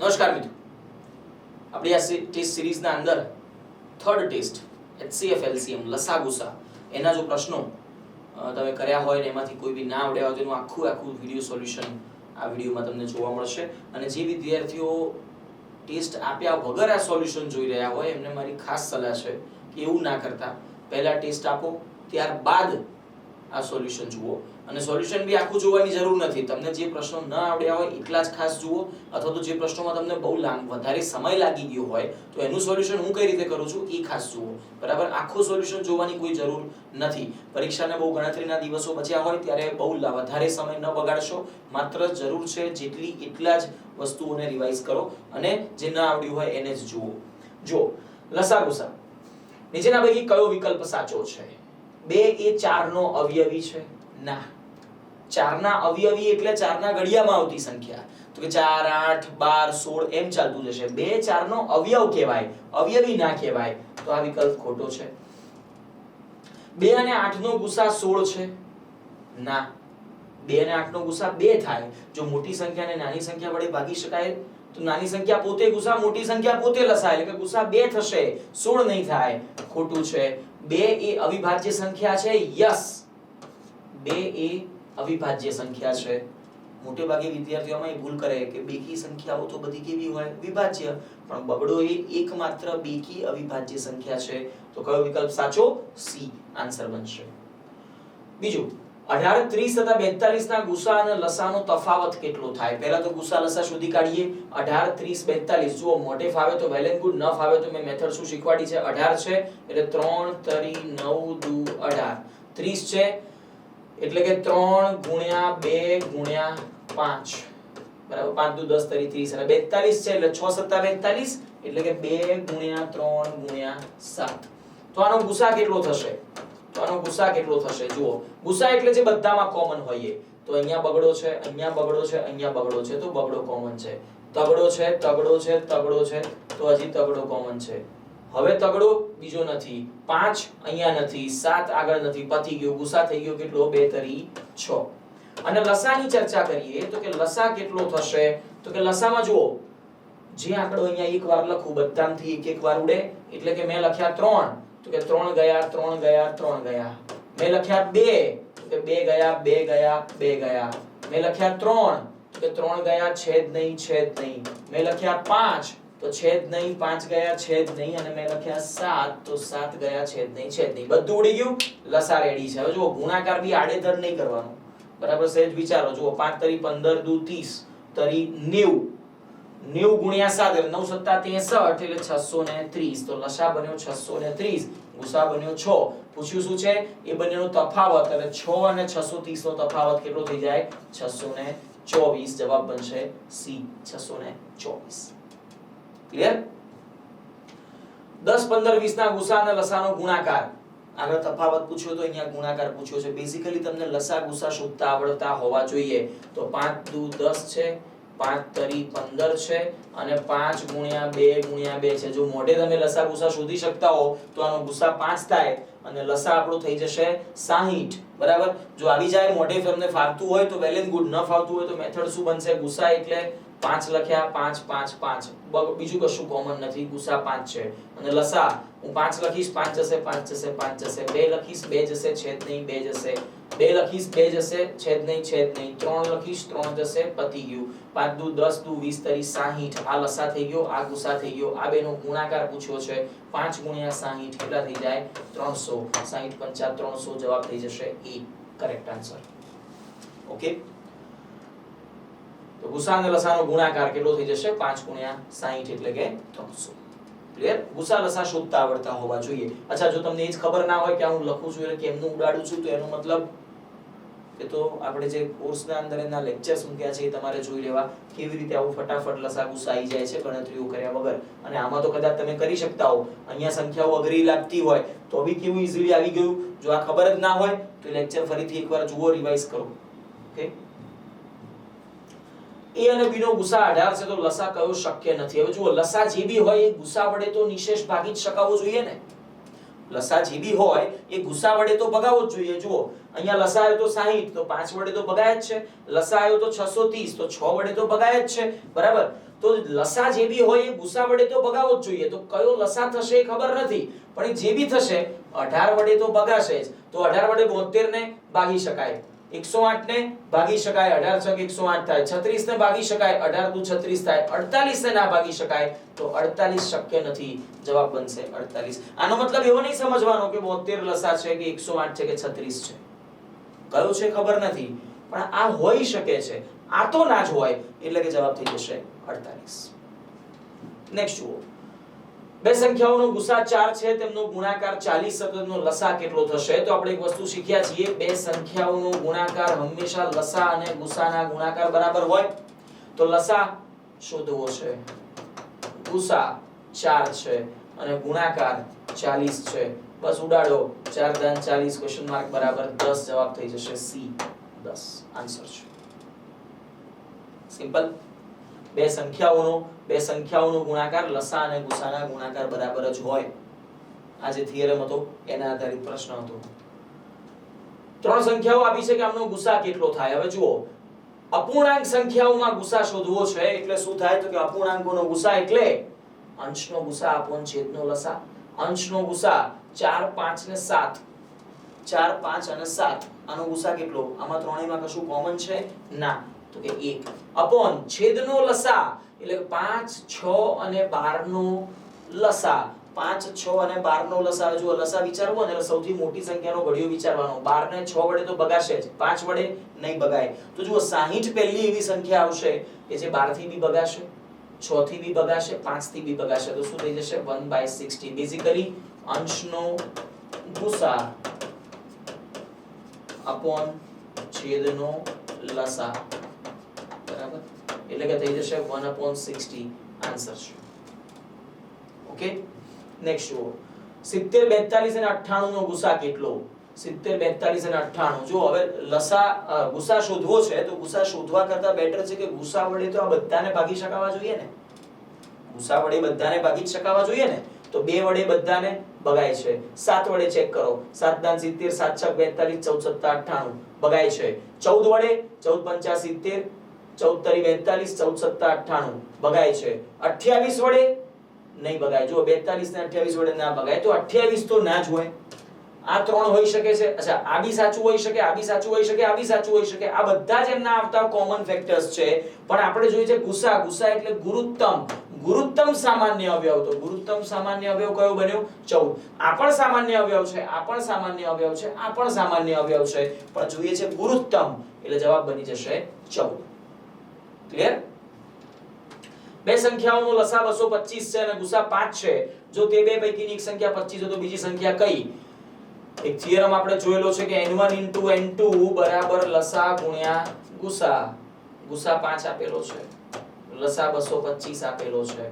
નમસ્કાર મિત્રો. આપણી આ ટેસ્ટ સિરીઝના અંદર થર્ડ ટેસ્ટ એચસીએફ એલસીએમ લસાગુસા. એના જો પ્રશ્નો તમે કર્યા હોય ને એમાંથી કોઈ બી ના આવડ્યા હોય, તો એનું આખું આખું વીડિયો સોલ્યુશન આ વિડીયોમાં તમને જોવા મળશે. અને જે વિદ્યાર્થીઓ ટેસ્ટ આપ્યા વગર આ સોલ્યુશન જોઈ રહ્યા હોય, એમને મારી ખાસ સલાહ છે કે એવું ના કરતા. પહેલા ટેસ્ટ આપો, ત્યારબાદ આ સોલ્યુશન જુઓ. અને સોલ્યુશન બી આખું જોવાની જરૂર નથી. તમને જે પ્રશ્નો ન આવડ્યા હોય એટલા જ ખાસ જુઓ. અથવા તો જે પ્રશ્નોમાં તમને બહુ વધારે સમય લાગી ગયો હોય, તો એનું સોલ્યુશન હું કઈ રીતે કરું છું એ ખાસ જુઓ. બરાબર? આખું સોલ્યુશન જોવાની કોઈ જરૂર નથી. પરીક્ષાને બહુ ગણતરીના દિવસો બચ્યા હોય ત્યારે બહુ વધારે સમય ન બગાડશો. માત્ર જરૂર છે જેટલી એટલા જ વસ્તુઓને રિવાઇઝ કરો અને જે ન આવડ્યું હોય એને જ જુઓ. જો લસાગુસા. નીચેના પૈકી કયો વિકલ્પ સાચો છે? બે એ ચારનો અવયવી છે? ના. ચારના અવયવી એટલે ચારના ઘડિયામાં આવતી સંખ્યા. તો કે ચાર, આઠ, બાર, સોળ એમ ચાલતું જશે. બે ચારનો અવયવ કહેવાય. અવયવી ના કહેવાય. તો આ વિકલ્પ ખોટો છે. બે અને આઠ નો ગુસા સોળ છે? ના. બે અને આઠ ગુસા બે થાય. જો મોટી સંખ્યાને નાની સંખ્યા વડે ભાગી શકાય, તો નાની સંખ્યા પોતે ગુસા, મોટી સંખ્યા પોતે લસાય. એટલે ગુસા બે થશે, સોળ નહીં થાય. ખોટું છે. બે એ અવિભાજ્ય સંખ્યા છે, યસ. બે એ અવિભાજ્ય સંખ્યા છે. મોટે ભાગે વિદ્યાર્થીઓમાં એ ભૂલ કરે કે બેકી સંખ્યાઓ તો બધી કેવી હોય? વિભાજ્ય. પણ બબડો એ એકમાત્ર બેકી અવિભાજ્ય સંખ્યા છે. તો કયો વિકલ્પ સાચો? સી. આન્સર બનશે. બીજું અઢાર, ત્રીસ તથા બેતાલીસ ના ગુસા અને લસાનો તફાવત કેટલો થાય? પહેલા તો ગુસા લસા શોધી કાઢીએ. અઢાર, ત્રીસ, બેતાલીસ. જુઓ, મોટે ફાવે તો વેલ એન્ડ ગુડ ન ફાવે તો મેં મેથડ શું શીખવાડી છે? અઢાર છે. એટલે ત્રણ, તરી, નવ, દુ, અઢાર. ત્રીસ છે. એટલે કે ત્રણ ગુણ્યા બે ગુણ્યા પાંચ. બરાબર? પાંચ, દુ, દસ, તરી, ત્રીસ. અને બેતાલીસ છે એટલે છ, સત્તા, બેતાલીસ. એટલે કે બે ગુણ્યા ત્રણ ગુણ્યા સાત. તો આનો ગુસા કેટલો થશે? તો આનો ગુસા કેટલો થશે? જુઓ ગુસા એટલે જે બધામાં કોમન હોઈએ. તો અહીંયા બગડો છે, અહીંયા બગડો છે, અહીંયા બગડો છે. તો બગડો કોમન છે. તગડો છે તગડો છે તગડો છે. તો હજી તગડો કોમન છે. હવે તગડો બીજો નથી. પાંચ અહીંયા નથી, સાત આગળ નથી. પતી ગયો ગુસા થઈ ગયો કેટલો? બે તરી છ. અને લસાની ચર્ચા કરીએ તો કે લસા કેટલો થશે? તો કે લસામાં જુઓ, જે આંકડો અહીંયા એક વાર લખું, બધામાંથી એક એક વાર ઉડે. એટલે કે મેં લખ્યા ત્રણ. તો કે ત્રણ ગયા ત્રણ ગયા ત્રણ ગયા. મેં લખ્યા બે, કે બે ગયા બે ગયા બે ગયા. મેં લખ્યા ત્રણ તો કે ત્રણ ગયા, છેદ નહીં છેદ નહીં. મેં લખ્યા પાંચ, તો છેદ નહીં, પાંચ ગયા, છેદ નહીં, અને મેં લખ્યા સાત, તો સાત ગયા, છેદ નહીં છેદ નહીં. બધું ઉડી ગયું? લસા રેડી છે. હવે જુઓ, ગુણાકાર બી આડેધડ નહીં કરવાનો. બરાબર સહેજ વિચારો. જુઓ, પાંચ તરી પંદર દુ ત્રીસ તરી નેવું. નેવું ગુણ્યા સાત એટલે નવ સત્તા તેસઠ એટલે છસો ને ત્રીસ. તો લસા બન્યો છસો ને ત્રીસ. ગુસા બન્યો છ. પૂછ્યું શું છે? એ બંનેનો તફાવત. એટલે છ અને છસો ત્રીસ નો તફાવત કેટલો થઈ જાય? છસો ને ચોવીસ. જવાબ બનશે સી. છસો ને ચોવીસ. ક્લિયર દસ પંદર વીસ ના ગુસા અને લસાનો ગુણાકાર. આગળ તફાવત પૂછ્યો તો અહીંયા ગુણાકાર પૂછ્યો છે. બેઝિકલી તમને લસા ગુસા શોધતા આવડતા હોવા જોઈએ. તો પાંચ દુ દસ છે. પાંચ તરી પંદર છે અને પાંચ ગુણ્યા બે ગુણ્યા બે છે. જો મોઢે તમે લસા ગુસા શોધી શકતા હો તો આનો ગુસા પાંચ થાય અને લસા આપણો થઈ જશે સાહીઠ. બરાબર? જો આવી જાય, મોઢે તમને ફાવતું હોય તો વેલ એન્ડ ગુડ ન ફાવતું હોય તો મેથડ શું બનશે? ગુસા એટલે પાંચ લખ્યા, પાંચ પાંચ પાંચ. બીજું કશું કોમન નથી. ગુસા પાંચ છે. અને લસા, હું પાંચ લખીશ, પાંચ જશે પાંચ જશે પાંચ જશે. બે લખીશ, બે જશે, છેદ નહીં, બે જશે. બે લખીશ, બે જશે, છેદ નહીં છેદ નહીં. ત્રણ લખીશ, ત્રણ જશે, પતી ગયું. પાંચ દુ, દસ દુ, વીસ તરી સાહીઠ. આ લસા થઈ ગયો, આ ગુસા થઈ ગયો. આ બેનો ગુણાકાર પૂછ્યો છે. પાંચ ગુણ્યા સાહીઠ કેટલા થઈ જાય? ત્રણસો. સાહીઠ પંચા ત્રણસો જવાબ થઈ જશે. એ કરેક્ટ આન્સર ઓકે તો ગુસા અને લસાનો ગુણાકાર કેટલો થઈ જશે? પાંચ ગુણ્યા સાહીઠ એટલે કે ત્રણસો. ક્લિયર ગુસા લસા શુદ્ધ આવડતા હોવા જોઈએ. અચ્છા, જો તમને એ જ ખબર ના હોય કે હું લખું છું એટલે કેમનું ઉડાડું છું, તો એનો મતલબ કે તો આપણે જે કોર્સના અંદર એના લેક્ચર્સ મૂક્યા છે એ તમારે જોઈ લેવા કેવી રીતે આવું ફટાફટ લસા ગુસા આવી જાય છે, ગણતરીઓ કર્યા વગર. અને આમાં તો કદાચ તમે કરી શકતા હો. અહીંયા સંખ્યાઓ અઘરી લાગતી હોય, તો બી કેવું ઈઝીલી આવી ગયું? જો આ ખબર જ ના હોય, તો લેક્ચર ફરીથી એકવાર જુઓ રિવાઇઝ કરો. ઓકે એ અને બી નો ગુસા 18 છે તો લસા કયો શક્ય નથી. હવે જુઓ, લસા જે બી હોય, એ ગુસા વડે તો નિશેષ ભાગી જ શકાવવો જોઈએ ને? લસા જે બી હોય, એ ગુસા વડે તો ભગાવવો જ જોઈએ. જુઓ, અહીંયા લસા આવ્યો તો 60 તો 5 વડે તો ભગાય જ છે. લસા આવ્યો તો 630 તો 6 વડે તો ભગાય જ છે. બરાબર? તો લસા જે બી હોય, એ ગુસા વડે તો ભગાવવો જ જોઈએ. તો કયો લસા થશે એ ખબર નથી. પણ જે બી થશે 18 વડે તો ભગાશે જ. તો 18 વડે 72 ને ભાગી શકાય. 108 ને ભાગી શકાય 18 છક 108 થાય 36 ને ભાગી શકાય 18 2 36 થાય 48 ને ના ભાગી શકાય, તો 48 શક્ય નથી, જવાબ બનશે 48 આનો મતલબ એવો નહીં સમજવાનો કે 72 લસા છે કે 108 છે કે 36 છે. કયો છે ખબર નથી, પણ આ હોઈ શકે છે. આ તો ના જ હોય, એટલે કે જવાબ થઈ જશે 48 નેક્સ્ટ જુઓ. બે સંખ્યાઓનો ગુસા 4 છે, તેમનો ગુણાકાર 40 સતતનો લસા કેટલો થશે? તો આપણે એક વસ્તુ શીખ્યા છીએ, બે સંખ્યાઓનો ગુણાકાર હંમેશા લસા અને ગુસાના ગુણાકાર બરાબર હોય તો લસા શોધવો છે. ગુસા 4 છે અને ગુણાકાર 40 છે. બસ ઉડાડો 4 દાન 40 ક્વેશ્ચન માર્ક બરાબર 10 જવાબ થઈ જશે. સી 10 આન્સર છે. સિમ્પલ બે સંખ્યાઓનો બે સંખ્યાઓનો ગુણાકાર, લસા અને ગુસાના ગુણાકાર બરાબર જ હોય. આ જે થિયરમ હતો, એના આધારિત પ્રશ્ન હતો. ત્રણ સંખ્યાઓ આપી છે કે આમનો ગુસા કેટલો થાય? હવે જુઓ. અપૂર્ણાંક સંખ્યાઓમાં ગુસા શોધવો છે, એટલે શું થાય? તો કે અપૂર્ણાંકોનો ગુસા એટલે અંશનો ગુસા અપોન છેદનો લસા. અંશનો ગુસા 4 5 ને 7 4 5 અને 7 આનો ગુસા કેટલો? આમાં ત્રણેયમાં કશું કોમન છે? ના. તો કે 1 અપોન છેદનો લસા, એટલે 5 6 અને 12 નો લસા. 5 6 અને 12 નો લસા, જો લસા વિચારવો ને સૌથી મોટી સંખ્યાનો ઘડિયો વિચારવાનો. 12 ને 6 વડે તો બગાશે જ. 5 વડે નહીં બગાય. તો જુઓ 60 પહેલી એવી સંખ્યા આવશે કે જે 12 થી બી બગાશે 6 થી બી બગાશે 5 થી બી બગાશે. તો શું થઈ જશે? 1/60 બેઝિકલી અંશનો ગુસા અપોન છેદનો લસા. એટલે કે થઈ જશે 1 upon 60 આન્સર છે. ઓકે નેક્સ્ટ જુઓ. 70 42 અને 98 નો ગુસા કેટલો? 70 42 અને 98 જો હવે લસા ગુસા શોધવો છે, તો ગુસા શોધવા કરતા બેટર છે કે ગુસા વડે તો આ બધાને ભાગી શકાવા જોઈએ ને? ગુસા વડે બધાને ભાગી શકાવા જોઈએ ને? તો બે વડે બધાને ભગાય છે. સાત વડે ચેક કરો. સાત દાન 70 સાત છક 42 ચૌદ સત્તા 98 ભગાય છે. 14 વડે 14 પંચા 70 ચૌદ તરી બેતાલીસ ચૌદ સત્તા અઠ્ઠાણું. ભગાય છે. અઠ્યાવીસ વડે નહીં ભગાય. જો બેતાલીસ ને અઠ્યાવીસ વડે ના ભગાય. તો અઠ્યાવીસ તો ના જ હોય. આ ત્રણ હોઈ શકે છે. અચ્છા, આ બી સાચું હોઈ શકે, આ બી સાચું હોઈ શકે, આ બી સાચું હોઈ શકે. આ બધા જ એમના આવતા કોમન ફેક્ટર્સ છે. પણ આપણે જોઈએ છે ગુસા ગુસા એટલે ગુરુત્તમ. ગુરુત્તમ સામાન્ય અવયવ. તો ગુરુત્તમ સામાન્ય અવયવ કયો બન્યો? 14 આ પણ સામાન્ય અવયવ છે, આ પણ સામાન્ય અવયવ છે, આ પણ સામાન્ય અવયવ છે. પણ જોઈએ છે ગુરુત્તમ. એટલે જવાબ બની જશે 14 ક્લિયર બે સંખ્યાઓનો લસા 225 છે અને ગુસા 5 છે. જો તે બે પૈકીની એક સંખ્યા 25 હોય તો બીજી સંખ્યા કઈ? એક થિયરમ આપણે જોયેલો છે કે n1 n2 બરાબર લસા ગુણ્યા ગુસા. ગુસા 5 આપેલો છે. લસા 225 આપેલો છે.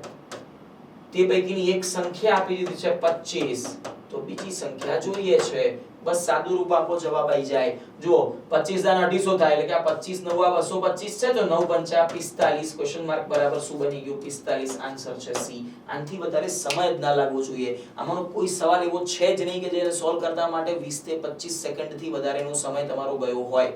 તે પૈકીની એક સંખ્યા આપી દીધી છે 25 તો બીજી સંખ્યા જોઈએ છે. બસ સાદું રૂપ આપો, જવાબ આવી જાય. જુઓ 25 દાન 250 થાય, એટલે કે આ 25 નવા 225 છે, તો 9 પંચા 45 ક્વેશ્ચન માર્ક બરાબર શું બની ગયું? 45 આન્સર છે સી આનાથી વધારે સમય જ ના લાગવો જોઈએ. આમાંનો કોઈ સવાલ એવો છે જ નહીં કે જેને સોલ્વ કરતા માટે 20 થી 25 સેકન્ડથી વધારેનો સમય તમારો ગયો હોય.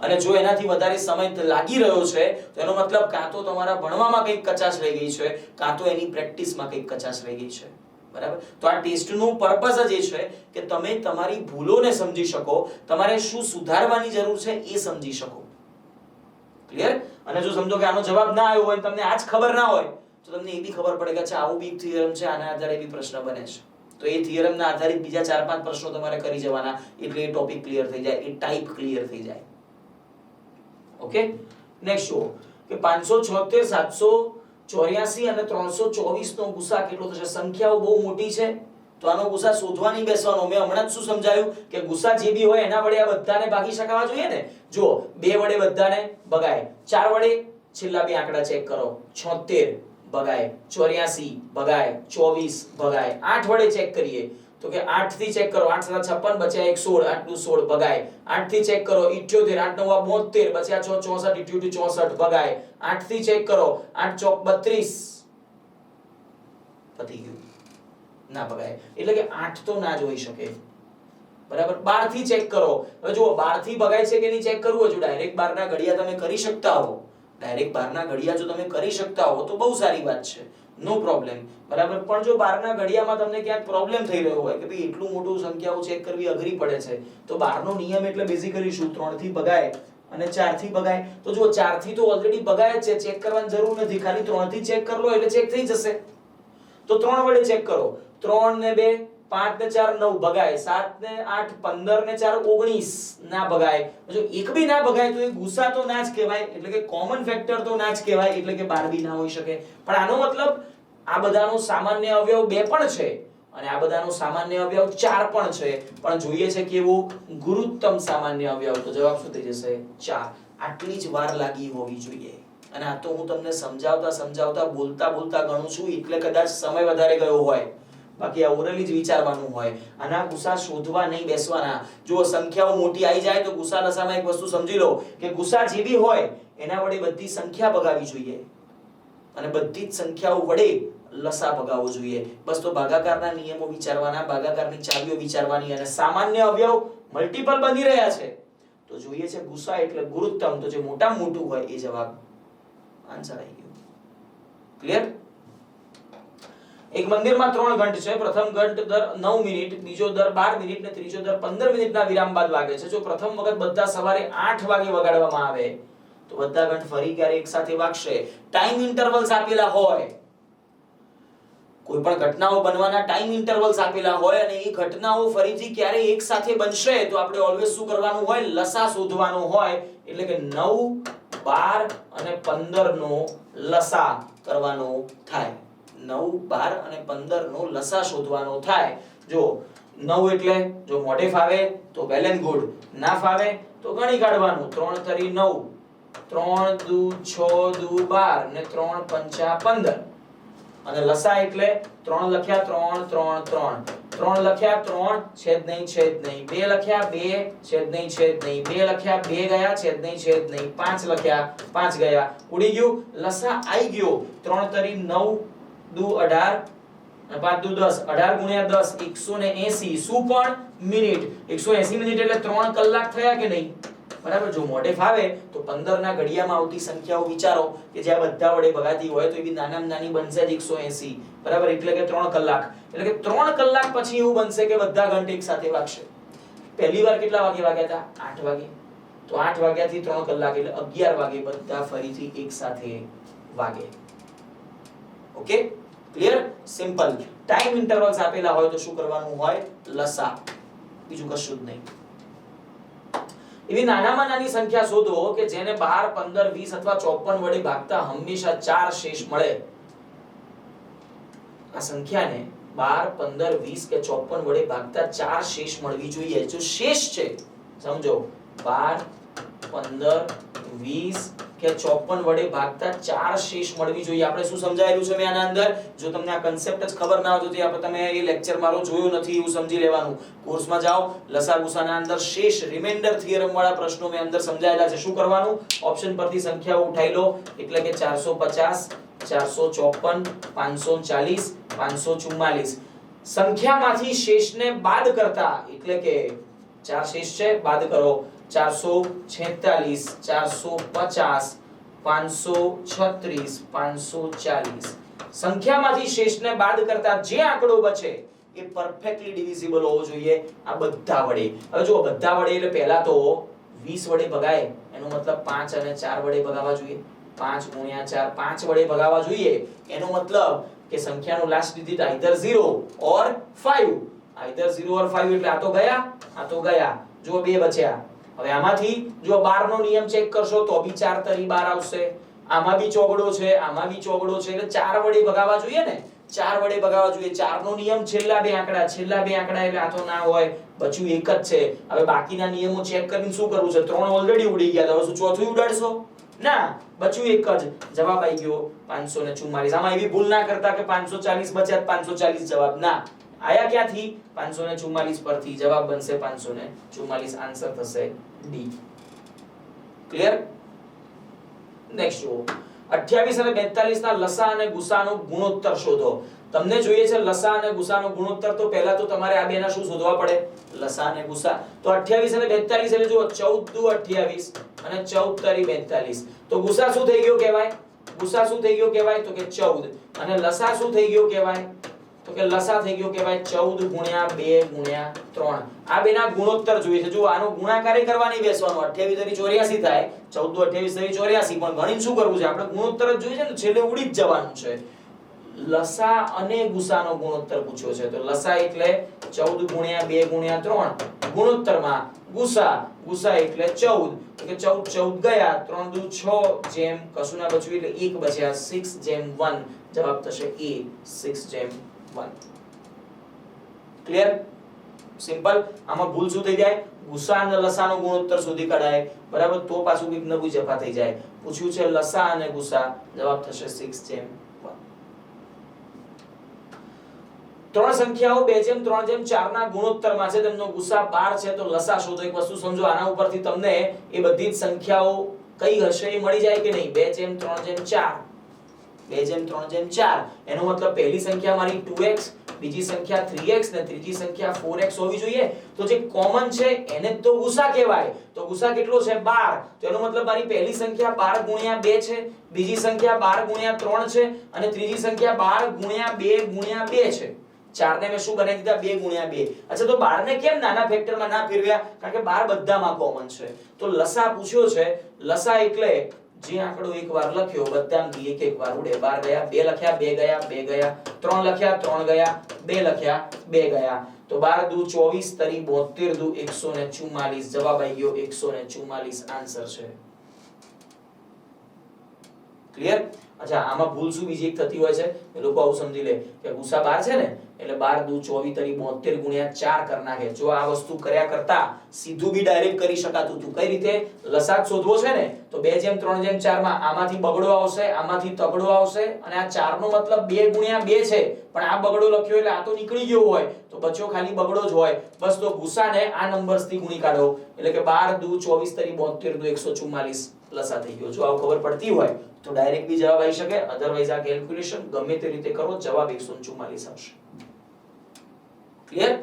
અને જો એનાથી વધારે સમય લાગી રહ્યો છે, તો એનો મતલબ કાં તો તમારા ભણવામાં કંઈક કચાશ રહી ગઈ છે, કાં તો એની પ્રેક્ટિસમાં કંઈક કચાશ રહી ગઈ છે. બરાબર? તો આ ટેસ્ટનું પર્પઝ જ એ છે કે તમે તમારી ભૂલોને સમજી શકો, તમારે શું સુધારવાની જરૂર છે એ સમજી શકો. ક્લિયર અને જો સમજો કે આનો જવાબ ના આવ્યો હોય તમને આજ ખબર ના હોય, તો તમને એ બી ખબર પડે કે અચ્છા, આવું બી થિયરમ છે, આના આધારે બી પ્રશ્ન બને છે. તો એ થિયરમના આધારિત બીજા ચાર પાંચ પ્રશ્નો તમારે કરી જવાના, એટલે એ ટોપિક ક્લિયર થઈ જાય, એ ટાઈપ ક્લિયર થઈ જાય. ઓકે નેક્સ્ટ જુઓ કે 576 784 અને 324 નો ગુસા કેટલો થશે? સંખ્યાઓ બહુ મોટી છે. તો આનો ગુસા શોધવા નહીં બેસવાનો. મેં હમણાં જ શું સમજાયું? કે ગુસા જે બી હોય એના વડે આ બધાને ભાગી શકાવા જોઈએ ને? જો બે વડે બધાને ભગાય. ચાર વડે છેલ્લા બે આંકડા ચેક કરો. 76 ભગાય. 84 ભગાય. 24 ભગાય. આઠ વડે ચેક કરીએ. તો કે 8 થી ચેક કરો. 8 7 56 બચ્યા 1 16 8 2 16 ભગાય. 8 થી ચેક કરો 78 8 9 72 બચ્યા 6 64 88 64 ભગાય. 8 થી ચેક કરો. 8 ચોક 32 પતી ગયું. ના ભગાય. એટલે કે 8 તો ના જ હોઈ શકે. બરાબર? 12 થી ચેક કરો. હવે જુઓ 12 થી ભગાય છે કે નહીં ચેક કરવું જો ડાયરેક્ટ 12 ના ઘડિયા તમે કરી શકતા હો. ડાયરેક્ટ બારના ઘડિયા જો તમે કરી શકતા હો, તો બહુ સારી વાત છે. નો પ્રોબ્લેમ બરાબર? પણ જો બારના ઘડિયામાં તમને ક્યાંક પ્રોબ્લેમ થઈ રહ્યો હોય કે ભાઈ, એટલું મોટું સંખ્યાઓ ચેક કરવી અઘરી પડે છે, તો બારનો નિયમ એટલે બેઝિકલી શું? 3 થી ભગાય. અને ચારથી ભગાય. તો જો ચારથી તો ઓલરેડી ભગાય છે. ચેક કરવાની જરૂર નથી. ખાલી ત્રણથી ચેક કરી લો, એટલે ચેક થઈ જશે. તો ત્રણ વડે ચેક કરો. ત્રણ ને બે, પાંચ ને ચાર, નવ ભગાય. સાત ને આઠ, પંદર ને ચાર, ઓગણીસ ના ભગાય. જો એક બી ના ભગાય તો એ ગુસા તો ના જ કહેવાય. એટલે કે કોમન ફેક્ટર તો ના જ કહેવાય. એટલે કે બાર બી ના હોઈ શકે. પણ આનો મતલબ આ બધાનો સામાન્ય અવયવ બે પણ છે. અને આ બધાનો સામાન્ય અવયવ ચાર પણ છે. પણ જોઈએ છે કેવો ગુરુત્તમ સામાન્ય અવયવ તો જવાબ શું થઈ જશે? ચાર. આટલી જ વાર લાગી હોવી જોઈએ. અને આ તો હું તમને સમજાવતા સમજાવતા બોલતા બોલતા ગણું છું, એટલે કદાચ સમય વધારે ગયો હોય. બાકી આ ઓરલી જ વિચારવાનું હોય. આના ગુસા શોધવા નહીં બેસવાના. જો સંખ્યાઓ મોટી આવી જાય તો ગુસાના લસામાં એક વસ્તુ સમજી લો કે ગુસા જેવી હોય, એના વડે બધી સંખ્યા ભગાવી જોઈએ. અને બધી જ સંખ્યાઓ વડે લસા ભગાવવો જોઈએ. બસ તો ભાગાકારના નિયમો વિચારવાના, ભાગાકારની ચાવીઓ વિચારવાની અને સામાન્ય અવયવ મલ્ટીપલ બની રહ્યા છે. તો જોઈએ છે ગુસા એટલે ગુરુત્તમ. તો જે મોટા મોટું હોય એ જવાબ આન્સર આવી ગયો. ક્લિયર એક મંદિરમાં ત્રણ ઘંટ છે. પ્રથમ ઘંટ દર 9 મિનિટ, બીજો દર 12 મિનિટ ને ત્રીજો દર 15 મિનિટના વિરામ બાદ વાગે છે. જો પ્રથમ વખત બધા સવારે 8 વાગે વગાડવામાં આવે, તો બધા ઘંટ ફરી ક્યારે એકસાથે વાગશે. ટાઈમ ઇન્ટરવલ્સ આપેલા હોય. કોઈ પણ ઘટનાઓ બનવાના ટાઈમ ઇન્ટરવલ્સ આપેલા હોય અને એ ઘટનાઓ ફરીથી ક્યારે એક સાથે બનશે તો આપણે ઓલવેઝ શું કરવાનું હોય? લસા શોધવાનો હોય. એટલે કે 9 12 અને 15 નો લસા કરવાનો થાય. 9 12 અને 15 નો લસા શોધવાનો થાય. જો 9 એટલે જો મોઢે ફાવે તો વેલ એન્ડ ગુડ ના ફાવે તો ગણી કાઢવાનું. 3 તરી 9 3 દુ 6 દુ 12 ને 3 પંચા 15 અને લસા એટલે 3 લખ્યા 3 3 3 3 લખ્યા 3 છેદ નહીં છેદ નહીં. 2 લખ્યા 2 છેદ નહીં છેદ નહીં. 2 લખ્યા 2 ગયા, છેદ નહીં છેદ નહીં. 5 લખ્યા 5 ગયા. ઉડી ગયું. લસા આવી ગયો. 3 તરી 9 દુ 18 અને 5 દુ 10 18 ગુણ્યા 10 180 શું પણ મિનિટ? 180 મિનિટ એટલે 3 કલાક થયા કે નહીં? બરાબર? જો મોઢે ફાવે, તો 15 ના ઘડિયામાં આવતી સંખ્યાઓ વિચારો કે જે આ બધા વડે ભગાતી હોય તો એ બી નાનામાં નાની બનશે જ 180 બરાબર? એટલે કે 3 કલાક. એટલે કે 3 કલાક પછી એવું બનશે કે બધા ઘંટ એક સાથે વાગશે. પહેલી વાર કેટલા વાગે વાગ્યા હતા? 8 વાગે. તો 8 વાગ્યાથી 3 કલાક એટલે 11 વાગે બધા ફરીથી એક સાથે વાગે. Okay? Clear? Simple. Time intervals આપેલા હોય તો શું કરવાનું હોય? લસા બીજું કશું જ નહીં. એવી નાનામાં નાની સંખ્યા શોધો કે જેને 12 15 20 અથવા 54 વડે ભાગતા હંમેશા ચાર શેષ મળે. આ સંખ્યાને 12 15 20 કે 54 વડે ભાગતા ચાર શેષ મળવી જોઈએ. જો શેષ છે, સમજો 12 15 20 કે 54 વડે ભાગતા 4 શેષ મળવી જોઈએ. આપણે શું સમજાયેલું છે મેં આના અંદર? જો તમને આ કન્સેપ્ટ જ ખબર ના હોય તો આપણે તમે એ લેક્ચર મારો જોયો નથી એવું સમજી લેવાનું. કોર્સમાં જાઓ લસા અંદર શેષ રિમાઇન્ડર થિયરમ વાળા પ્રશ્નો મેં અંદર સમજાયેલા છે. શું કરવાનું? ઓપ્શન પરથી સંખ્યાઓ ઉઠાઈ લો. એટલે કે 450 454 540 544 સંખ્યામાંથી શેષને બાદ કરતા, એટલે કે ચાર શેષ છે, બાદ કરો. ચારસો છેતાલીસ, ચારસો પચાસ, પાંચસો છત્રીસ, પાંચસો ચાલીસ. સંખ્યામાંથી શેષને બાદ કરતા જે આંકડો બચે એ પરફેક્ટલી ડિવિઝિબલ હોવો જોઈએ આ બધા વડે. હવે જો બધા વડે એટલે પહેલા તો 20 વડે ભગાય. એનો મતલબ 5 અને 4 વડે ભગાવા જોઈએ. 5 ગુણ્યા 4 5 વડે ભગાવા જોઈએ. એનો મતલબ કે સંખ્યાનો last digit either 0 or 5 either 0 or 5 એટલે આ તો ગયા, આ તો ગયા. જો બે બચ્યા. હવે આમાંથી જો 12 નો નિયમ ચેક કરશો તો બી 4 તરી 12 આવશે. આમાં બી ચોગડો છે, આમાં બી ચોગડો છે, એટલે 4 વડે ભગાવા જોઈએ ને? 4 વડે ભગાવા જોઈએ. 4 નો નિયમ છેલ્લા બે આંકડા, છેલ્લા બે આંકડા એટલે આ તો ના હોય બચ્યું એક જ છે. હવે બાકીના નિયમો ચેક કરીને શું કરવું છે? ત્રણ ઓલરેડી ઉડી ગયા હવે શું ચોથું ઉડાડશો? ના બચ્યું એક જ. જવાબ આવી ગયો 544 આમાં એવી ભૂલ ના કરતા કે 540 બચ્યા 540 જવાબ. ના. આયા ક્યાંથી? 544 પરથી જવાબ બનશે 544 આન્સર થશે ડી ક્લિયર નેક્સ્ટ જુઓ. 28 અને 42 ના લસા અને ગુસાનો ગુણોત્તર શોધો. તમને જોઈએ છે લસા અને ગુસાનો ગુણોત્તર તો પહેલા તો તમારે આ બેના શું શોધવા પડે? લસા અને ગુસા. તો 28 અને 42 એટલે જુઓ 14 દુ 28 અને 14 તરી 42 તો ગુસા શું થઈ ગયો કહેવાય? ગુસા શું થઈ ગયો કહેવાય? તો કે 14 અને લસા શું થઈ ગયો કહેવાય? તો કે લસા થઈ ગયો કહેવાય 14 ગુણ્યા 2 ગુણ્યા 3 આ બેના ગુણોત્તર જોઈએ છે. જો આનો ગુણાકાર કરવાની બેસવાનો 28 તરી 84 થાય 14 28 તરી 84 પણ ગણિત શું કરવું છે? આપણે ગુણોત્તર જ જોઈએ છે ને, છેલ્લે ઉડી જ જવાનું છે. લસા અને ગુસાનો ગુણોત્તર પૂછ્યો છે. તો લસા એટલે 14 ગુણ્યા 2 ગુણ્યા 3 ગુણોત્તરમાં ગુસા ગુસા એટલે 14 તો કે 14 14 ગયા 3 દુ 6 જેમ કશું ના બચ્યું એટલે 1 બચ્યા 6 જેમ 1 જવાબ થશે એ 6 જેમ 1 ક્લિયર સિમ્પલ આમાં ભૂલ શું થઈ જાય? ગુસા અને લસાનો ગુણોત્તર શોધી કઢાય. બરાબર? તો પાછું કંઈક નવું જફા થઈ જાય. પૂછ્યું છે લસા અને ગુસા જવાબ થશે 6 જેમ 1 ત્રણ સંખ્યાઓ બે જેમ, ત્રણ જેમ ચાર ના ગુણોત્તરમાં છે. તેમનો ગુસા બાર છે. તો લસા શોધો. એક વસ્તુ સમજો. આના ઉપરથી તમને એ બધી જ સંખ્યાઓ કઈ હશે એ મળી જાય કે નહીં? બે જેમ, ત્રણ જેમ, ચાર. બે જેમ, ત્રણ જેમ, ચાર. એનો મતલબ પહેલી સંખ્યા મારી 2x બીજી સંખ્યા 3x ને ત્રીજી સંખ્યા 4x હોવી જોઈએ. તો જે કોમન છે, એને તો ગુસા કહેવાય. તો ગુસા કેટલો છે? 12 તો એનો મતલબ મારી પહેલી સંખ્યા 12 ગુણ્યા 2 છે, બીજી સંખ્યા 12 ગુણ્યા 3 છે અને ત્રીજી સંખ્યા 12 ગુણ્યા 2 ગુણ્યા 2 છે. ચાર ને મેં શું બનાવી દીધા? બે ગુણ્યા બે. અચ્છા, તો બાર ને કેમ નાના ફેક્ટરમાં ના ફેરવ્યા? કારણ કે બાર બધામાં કોમન છે. તો લસા પૂછ્યો છે. લસા એટલે જે આંકડો એકવાર લખ્યો બધામાંથી એક એક વાર ઉડે. બાર ગયા, બે લખ્યા, બે ગયા બે ગયા. ત્રણ લખ્યા, ત્રણ ગયા, બે લખ્યા, બે ગયા. તો બાર દુ ચોવીસ, તરી બોતેર દુ એકસો ને ચુમ્માલીસ જવાબ આવી ગયો એકસો ને ચુમ્માલીસ આન્સર છે. ક્લિયર અચ્છા, આમાં ભૂલ શું બીજી એક થતી હોય છે? એ લોકો આવું સમજી લે કે ગુસા બાર છે ને? એટલે બાર દુ ચોવીસ તરી બોતેર ગુણ્યા ચાર કરી નાખે. જો આ વસ્તુ કર્યા કરતા સીધું બી ડાયરેક્ટ કરી શકાતું હતું. કઈ રીતે? લસાક શોધવો છે ને? તો બે જેમ, ત્રણ જેમ ચારમાં આમાંથી બગડો આવશે, આમાંથી તગડો આવશે અને આ ચાર નો મતલબ બે ગુણ્યા બે છે. પણ આ બગડો લખ્યો એટલે આ તો નીકળી ગયો હોય. તો બચ્યો ખાલી બગડો જ હોય. બસ તો ગુસાને આ નંબર્સથી ગુણી કાઢો. એટલે કે બાર દુ ચોવીસ તરી બોતેર દુ એકસો ચુમ્માલીસ. લસા થઈ ગયો. જો આવું ખબર પડતી હોય તો ડાયરેક્ટ બી જવાબ આવી શકે. અધરવાઇઝ આ કેલ્ક્યુલેશન ગમે તે રીતે કરો, જવાબ 144 આવશે. ક્લિયર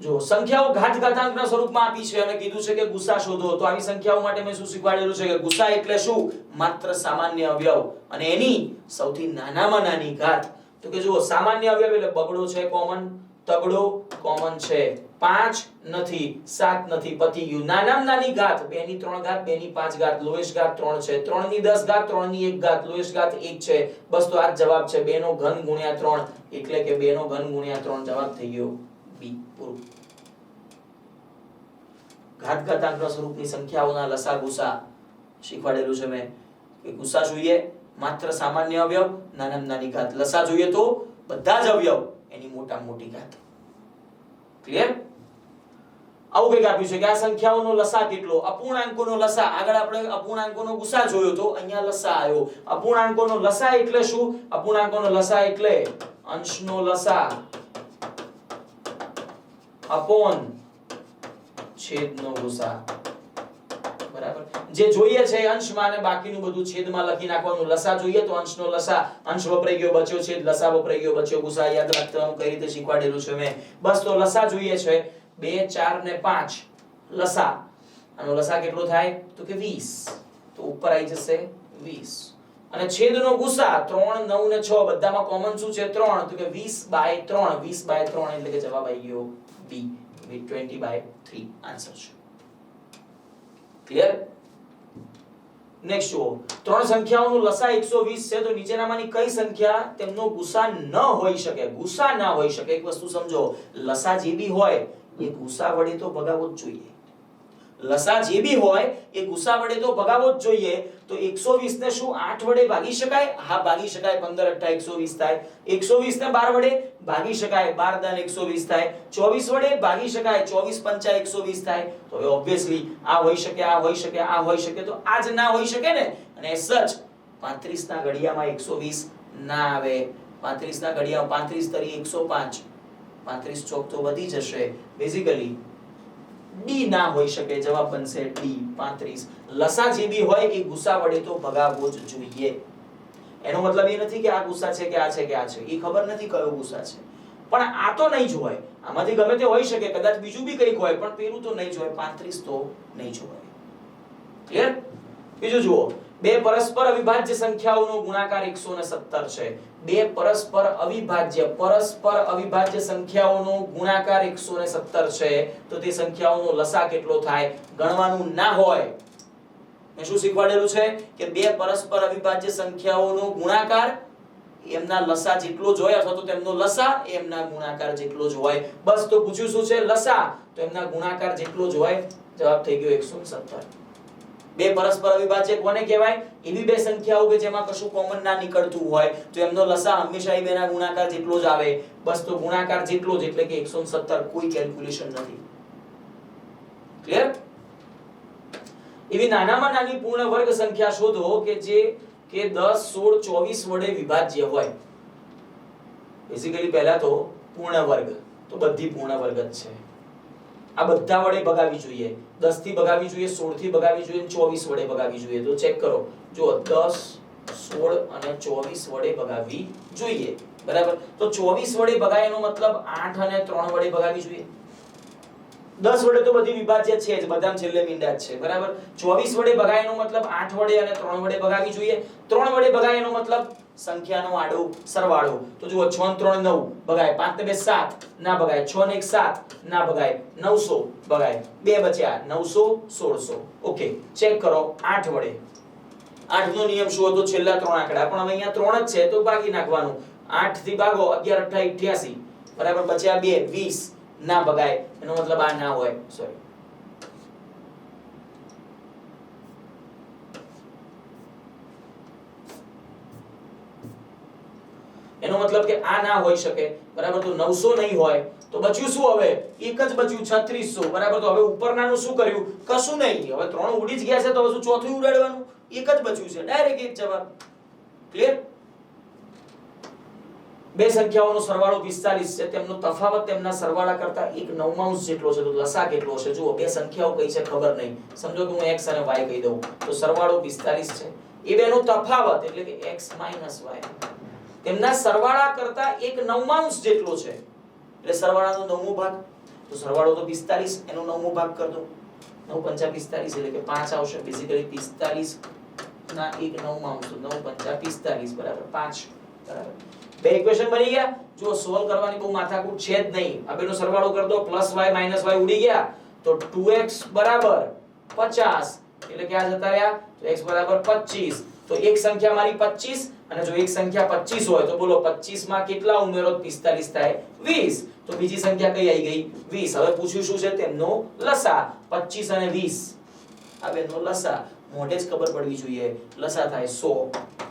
જો સંખ્યાઓ ઘાત ઘાતાંકના સ્વરૂપમાં આપી છે અને કીધું છે કે ગુસા શોધો, તો આવી સંખ્યાઓ માટે મેં શું શીખવાડેલું છે કે ગુસા એટલે શું? માત્ર સામાન્ય અવયવ. અને એની સૌથી નાનામાં નાની ઘાત. તો કે જુઓ, સામાન્ય અવયવ એટલે બગડો છે કોમન તગડો કોમન છે. પાંચ નથી, સાત નથી. પતી ગયું નાનામાં નાની ઘાત. બે ની ત્રણ ઘાત બે ની પાંચ ઘાત. લોએસ્ટ ઘાત ત્રણ છે. ત્રણની દસ ઘાત ત્રણની એક ઘાત. લોએસ્ટ ઘાત એક છે. બસ તો આ જવાબ છે. બે નો ઘન ગુણ્યા ત્રણ. એટલે કે બે નો ઘન ગુણ્યા ત્રણ. જવાબ થઈ ગયો બી. પૂરું. ઘાત ઘાતાંકના સ્વરૂપની સંખ્યાઓના લસા ગુસા શીખવાડેલું છે મેં. કે ગુસા જોઈએ, માત્ર સામાન્ય અવયવ, નાનામાં નાની ઘાત. લસા જોઈએ તો બધા જ અવયવ એની મોટા મોટી ઘાત. ક્લિયર આવું આપ્યું છે કે આ સંખ્યાઓનો લસા કેટલો? અપૂર્ણાંકોનો લસા. આગળ આપણે અપૂર્ણાંકોનો ગુસા જોયો તો અહીંયા લસા આવ્યો. અપૂર્ણાંકોનો લસા એટલે શું? અપૂર્ણાંકોનો લસા એટલે અંશનો લસા અપોન છેદનો ગુસા બરાબર? જે જોઈએ છે અંશમાં અને બાકીનું બધું છેદમાં લખી નાખવાનું. લસા જોઈએ તો અંશનો લસા. અંશ વપરાઈ ગયો, બચ્યો છેદ. લસા વપરાઈ ગયો, બચ્યો ગુસા યાદ રાખવાનું કઈ રીતે શીખવાડેલું છે મેં. બસ તો લસા જોઈએ છે. 2 4 ને પાંચ. લસા. આનો લસા કેટલો થાય? તો કે વીસ. તો ઉપર આવી જશે વીસ. અને છેદનો ગુસા 3 9 ને છ, બધામાં કોમન શું છે? ત્રણ. તો કે વીસ બાય 3 20 બાય ત્રણ એટલે કે જવાબ આવી ગયો B. Twenty by three. Answer છે. ક્લિયર નેક્સ્ટ જુઓ. ત્રણ સંખ્યાઓનું લસા 120 છે, તો નીચેનામાંની કઈ સંખ્યા? તેમનો ગુસા ન હોઈ શકે. ગુસા ના હોઈ શકે. એક વસ્તુ સમજો. લસા જે બી હોય એ ગુસા વડે તો ભગાવવો જ જોઈએ. લસા જે બી હોય, એ ગુસા વડે તો ભગાવો જ જોઈએ. તો 120 ને શું 8 વડે ભાગી શકાય? હા, ભાગી શકાય. 15 8 120 થાય. 120 ને 12 વડે ભાગી શકાય. 12 દાન 120 થાય. 24 વડે ભાગી શકાય. 24 પંચા 120 થાય. તો હવે ઓબ્વિયસલી આ હોઈ શકે, આ હોઈ શકે, આ હોઈ શકે. તો આ જ ના હોઈ શકે ને? અને સચ 35 ના ઘડિયામાં 120 ના આવે. 35 ના ઘડિયામાં 35 તરી 105 35 ચોક તો વધી જશે. બેઝિકલી ડી ના હોઈ શકે, જવાબ બનશે ડી 35 લસા જે બી હોય, એ ગુસા વડે તો ભગાવવો જ જોઈએ. એનો મતલબ એ નથી કે આ ગુસ્સા છે કે આ છે કે આ છે. એ ખબર નથી કયો ગુસ્સા છે. પણ આ તો નહીં જોવાય આમાંથી ગમે તે હોઈ શકે, કદાચ બીજું બી કંઈક હોય, પણ પેલું તો નહીં જોવાય પાંત્રીસ તો નહીં જોવાય ક્લિયર બીજું જુઓ. બે પરસ્પર અવિભાજ્ય સંખ્યાઓનો ગુણાકાર 117 છે. બે પરસ્પર અવિભાજ્ય પરસ્પર અવિભાજ્ય સંખ્યાઓનો ગુણાકાર 117 છે. તો તે સંખ્યાઓનો લસા કેટલો થાય? ગણવાનું ના હોય. મેં શું શીખવાડેલું છે? કે બે પરસ્પર અવિભાજ્ય સંખ્યાઓનો ગુણાકાર એમના લસા જેટલો જ હોય અથવા તો તેમનો લસા એમના ગુણાકાર જેટલો જ હોય. બસ તો પૂછ્યું શું છે? લસા. તો એમના ગુણાકાર જેટલો જ હોય. જવાબ થઈ ગયો 117 બે પરસ્પર અવિભાજ્ય કોને કહેવાય? એવી બે સંખ્યાઓ કે જેમાં કશું કોમન ના નીકળતું હોય. તો એમનો લસા હંમેશા એ બેના ગુણાકાર જેટલો જ આવે. બસ તો ગુણાકાર જેટલો જ, એટલે કે 117 કોઈ કેલ્ક્યુલેશન નથી. ક્લિયર એવી નાનામાં નાની પૂર્ણ વર્ગ સંખ્યા શોધો કે જે, કે 10 16 24 વડે વિભાજ્ય હોય. બેઝિકલી પહેલા તો પૂર્ણ વર્ગ. તો બધી પૂર્ણ વર્ગ જ છે. આ બધા વડે ભગાવી જોઈએ. 10 થી ભગાવી જોઈએ, સોળથી ભગાવી જોઈએ ચોવીસ વડે ભગાવી જોઈએ. તો ચેક કરો. જો દસ, સોળ અને 24 વડે ભગાવી જોઈએ. બરાબર? તો 24 વડે ભગાય એનો મતલબ આઠ અને ત્રણ વડે ભગાવી જોઈએ. દસ વડે તો બધી વિભાજ્ય છે જ, બધામાં છેલ્લે મીંડા છે. બરાબર? 24 વડે ભગાય એનો મતલબ આઠ વડે અને ત્રણ વડે ભગાવી જોઈએ. ત્રણ વડે ભગાય એનો મતલબ સંખ્યાનો આડો, સરવાળો. તો જુઓ 6 ને 3 9 ભગાય 5 ને 2 7 ના ભગાય 6 ને 1 7 ના ભગાય 900 ભગાય બે બચ્યા 900 1600 ઓકે ચેક કરો 8 વડે. 8 નો નિયમ શું હતો? છેલ્લા ત્રણ આંકડા. પણ હવે અહીંયા ત્રણ જ છે, તો ભાગી નાખવાનું. 8 થી ભાગો 11 8 88 બરાબર, બચ્યા 2 20 ના ભગાય એનો મતલબ આ ના હોય. સોરી એનો મતલબ કે આ ના હોઈ શકે. બરાબર? તો 900 નહીં હોય, તો બચ્યું શું હવે? એક જ બચ્યું 3600 બરાબર? તો હવે ઉપરનાનું શું કર્યું? કશું નહીં. હવે ત્રણ ઉડી જ ગયા છે, તો હવે શું ચોથું ઉડાડવાનું? એક જ બચ્યું છે. ડાયરેક્ટ એક જવાબ. ક્લિયર બે સંખ્યાઓનો સરવાળો 45 છે. તેમનો તફાવત તેમના સરવાળા કરતા એક નવમાંશ જેટલો છે. તો લસા કેટલો છે? જુઓ, બે સંખ્યાઓ કઈ છે ખબર નહીં. સમજો કે હું x અને y કહી દઉં. તો સરવાળો 45 છે. એ બેનો તફાવત એટલે કે x y. તેમના સરવાળા કરતા એક નવમાંશ જેટલો છે. એટલે સરવાળાનો નવમો ભાગ, તો સરવાળો તો 45 એનો નવમો ભાગ કર દો. 9 પંચા 45 એટલે કે પાંચ આવશે. બેઝિકલી 45 ના એક નવમાંશ નવ પંચા 45 બરાબર પાંચ. બરાબર. બે ઇક્વેશન બની ગયા. જો સોલ્વ કરવાની બહુ માથાકૂટ છે જ નહીં. આ બેનો સરવાળો કર દો. Y y ઉડી ગયા. તો 2x બરાબર 50 એટલે ક્યાં જતા રહ્યા? તો x બરાબર 25 તો એક સંખ્યા મારી 25 અને જો એક સંખ્યા 25 હોય તો બોલો 25 માં કેટલા ઉમેરો? 45 થાય 20 તો બીજી સંખ્યા કઈ આવી ગઈ? 20 હવે પૂછ્યું શું છે? તેમનો લસા. 25 અને 20 આ બેનો લસા. મોઢે જ ખબર પડવી જોઈએ. લસા થાય 100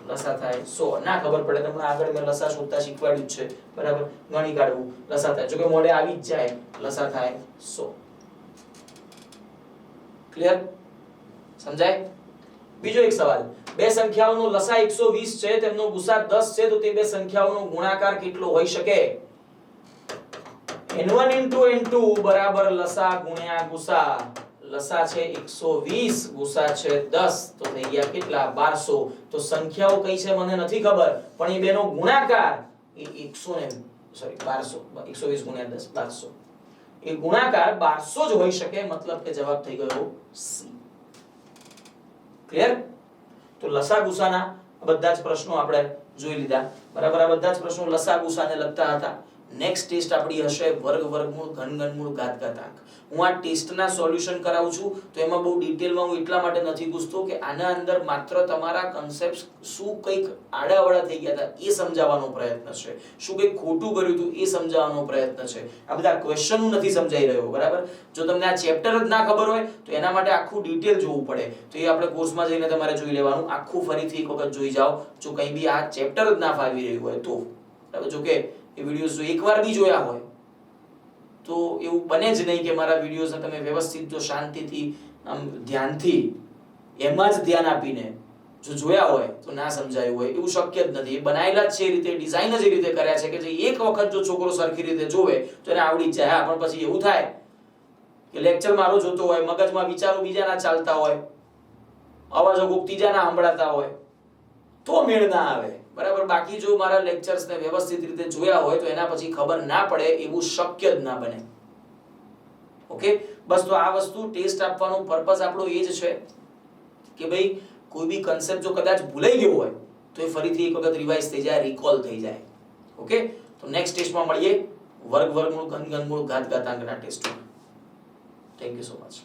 લસા થાય 100 ના ખબર પડે. તમને આગળ મેં લસા શોધતા શીખવાડ્યું છે. બરાબર? ગણી કાઢવું. લસા થાય. જો કે મોઢે આવી જ જાય. લસા થાય 100 ક્લિયર સમજાય? બીજો એક સવાલ. બે સંખ્યાઓનો લસા 120 છે, તેમનો ગુસા 10 છે, તો તે બે સંખ્યાઓનો ગુણાકાર કેટલો હોઈ શકે? N1 n2 બરાબર લસા ગુણ્યા ગુસા. લસા છે 120 ગુસા છે 10 તો થઈ ગયા કેટલા? 1200 તો સંખ્યાઓ કઈ છે મને નથી ખબર, પણ એ બેનો ગુણાકાર એ 100 ને સોરી 1200 120 ગુણ્યા 10 1200 એ ગુણાકાર 1200 જ હોઈ શકે, મતલબ કે જવાબ થઈ ગયો સી. ક્લિયર તો લસા ગુસાના બધા જ પ્રશ્નો આપણે જોઈ લીધા. બરાબર? આ બધા જ પ્રશ્નો લસા ગુસાને લગતા હતા. નેક્સ્ટ ટેસ્ટ આપણી હશે વર્ગ વર્ગમૂળ ઘન ઘનમૂળ ઘાત ઘાતાંક હું આ ટેસ્ટના સોલ્યુશન કરાવું છું, તો એમાં બહુ ડિટેલમાં હું એટલા માટે નથી પૂછતો કે આના અંદર માત્ર તમારા કન્સેપ્ટ શું કંઈક આડાવાળા થઈ ગયા હતા એ સમજાવવાનો પ્રયત્ન છે. શું કંઈક ખોટું કર્યું હતું એ સમજાવવાનો પ્રયત્ન છે. આ બધા ક્વેશ્ચન હું નથી સમજાઈ રહ્યો, બરાબર? જો તમને આ ચેપ્ટર જ ના ખબર હોય, તો એના માટે આખું ડિટેલ જોવું પડે. તો એ આપણે કોર્સમાં જઈને તમારે જોઈ લેવાનું. આખું ફરીથી એક વખત જોઈ જાઓ. જો કંઈ બી આ ચેપ્ટર જ ના ફાવી રહ્યું હોય તો. બરાબર? જો કે એ વિડીયોઝ જો એકવાર બી જોયા હોય, તો એવું બને જ નહીં કે મારા વિડીયોઝને તમે વ્યવસ્થિત જો શાંતિથી, આમ ધ્યાનથી, એમાં જ ધ્યાન આપીને જો જોયા હોય, તો ના સમજાયું હોય, એવું શક્ય જ નથી. એ બનાયેલા જ છે એ રીતે ડિઝાઇન જ એ રીતે કર્યા છે કે જે એક વખત જો છોકરો સરખી રીતે જોવે, તો એને આવડી જ જાય. પણ પછી એવું થાય કે લેક્ચર મારો જોતો હોય, મગજમાં વિચારો બીજાના ચાલતા હોય, અવાજો ત્રીજાના સંભળાતા હોય, તો મેળ ના આવે. બરાબર, બાકી જો મારા લેક્ચર્સને વ્યવસ્થિત રીતે જોયા હોય તો એના પછી ખબર ના પડે એવું શક્ય જ ના બને. ઓકે? બસ તો આ વસ્તુ ટેસ્ટ આપવાનો પર્પસ આપણો એ જ છે કે ભાઈ, કોઈ બી કન્સેપ્ટ જો કદાચ ભૂલાઈ ગયો હોય, તો એ ફરીથી એક વખત રિવાઇઝ થઈ જાય રિકોલ થઈ જાય. ઓકે? તો નેક્સ્ટ ટેસ્ટમાં મળીએ. વર્ગ વર્ગમૂળ ઘન ઘનમૂળ ઘાત ઘાતાંકના ટેસ્ટમાં થેન્ક યુ સો મચ